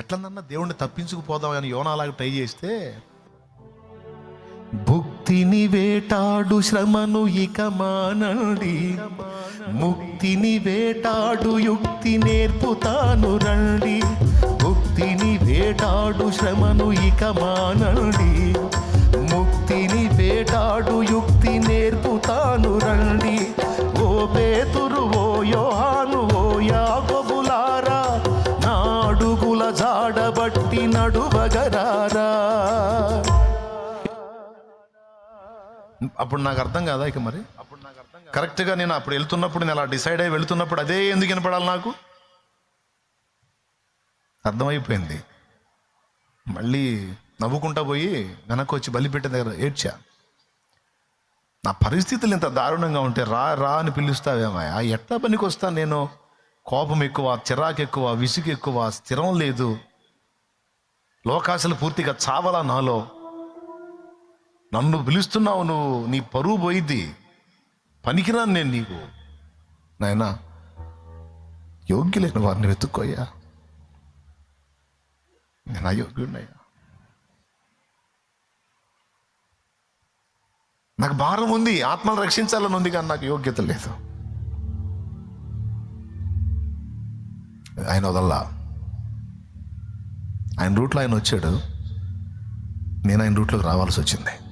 ఎట్లందన్నా దేవుణ్ణి తప్పించుకుపోదామని యోనాలాగా ట్రై చేస్తే భుక్తిని వేటాడు శ్రమను ఇక మానండి. ముక్తిని వేటాడు యుక్తి నేర్పుతాను రండి. భుక్తిని వేటాడు శ్రమను ఇక మానండి. జాడబట్టి నడువగరారా? అప్పుడు నాకు అర్థం కాదా ఇక మరి? అప్పుడు నాకు అర్థం కరెక్ట్గా నేను అప్పుడు వెళ్తున్నప్పుడు నేను అలా డిసైడ్ అయ్యి వెళ్తున్నప్పుడు అదే ఎందుకు వినపడాలి నాకు? అర్థమైపోయింది. మళ్ళీ నవ్వుకుంటా పోయి వెనక్కి వచ్చి బలిపెట్టిన దగ్గర ఏడ్చా. నా పరిస్థితులు ఇంత దారుణంగా ఉంటే రా రా అని పిలుస్తావేమయ్యా? ఎట్లా పనికి వస్తాను నేను? కోపం ఎక్కువ చిరాకు ఎక్కువ విసుగు ఎక్కువ స్థిరం లేదు. లోకాశలు పూర్తిగా చావలా నాలో. నన్ను పిలుస్తున్నావు నువ్వు నీ పరువు పోయిద్ది. పనికిరాను నేను నీకు. నాయనా యోగ్యులైన వారిని వెతుక్కోయ్యా. నేను అయోగ్యుడినయ్యా. నాకు భారం ఉంది ఆత్మను రక్షించాలని ఉంది కానీ నాకు యోగ్యత లేదు. ఆయన వదల్లా. ఆయన రూట్లో ఆయన వచ్చాడు. నేను ఆయన రూట్లోకి రావాల్సి వచ్చింది.